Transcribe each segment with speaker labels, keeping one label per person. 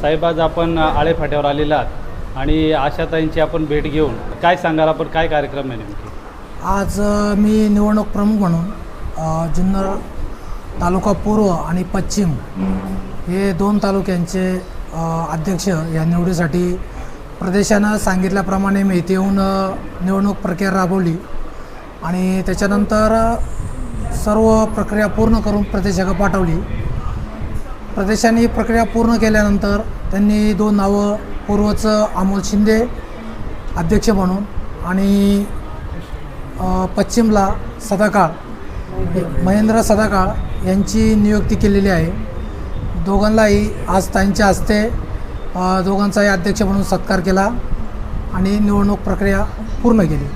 Speaker 1: साहेब आज आपण आळे फाट्यावर आलेला आहात आणि आशाताईंची आपण भेट घेऊन काय सांगाल आपण? काय कार्यक्रम आहे नेमकी?
Speaker 2: आज मी निवडणूक प्रमुख म्हणून जुन्नर तालुका पूर्व आणि पश्चिम हे दोन तालुक्यांचे अध्यक्ष या निवडीसाठी प्रदेशानं सांगितल्याप्रमाणे मी इथे येऊन निवडणूक प्रक्रिया राबवली आणि त्याच्यानंतर सर्व प्रक्रिया पूर्ण करून प्रदेशाकडे पाठवली. प्रदेशाने ही प्रक्रिया पूर्ण केल्यानंतर त्यांनी दोन नावं पूर्वचं अमोल शिंदे अध्यक्ष म्हणून आणि पश्चिमला सदाकाळ महेंद्र सदाकाळ यांची नियुक्ती केलेली आहे. दोघांनाही आज त्यांच्या हस्ते दोघांचाही अध्यक्ष म्हणून सत्कार केला आणि निवडणूक प्रक्रिया पूर्ण केली.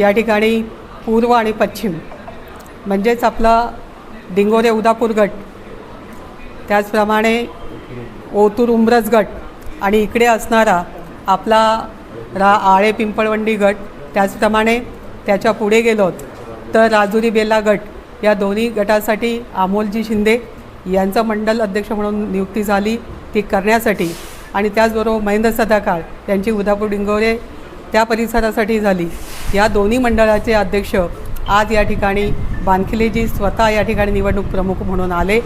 Speaker 3: या ठिकाणी पूर्व आणि पश्चिम म्हणजेच आपला डिंगोरे उदापूर गट त्याचप्रमाणे ओतूर उमरज गट आणि इकडे असणारा आपला रा आळे पिंपळवंडी गट त्याचप्रमाणे त्याच्या पुढे गेलोत तर राजुरी बेला गट या दोन्ही गटासाठी अमोलजी शिंदे यांचं मंडल अध्यक्ष म्हणून नियुक्ती झाली ती करण्यासाठी. आणि त्याचबरोबर महेंद्र सदाकाळ यांची उदापूर डिंगोरे त्या परिसरासाठी झाली. या दोन्ही मंडळाचे अध्यक्ष आज या ठिकाणी बानखिलेजी स्वतः या ठिकाणी निवडणूक प्रमुख म्हणून आले.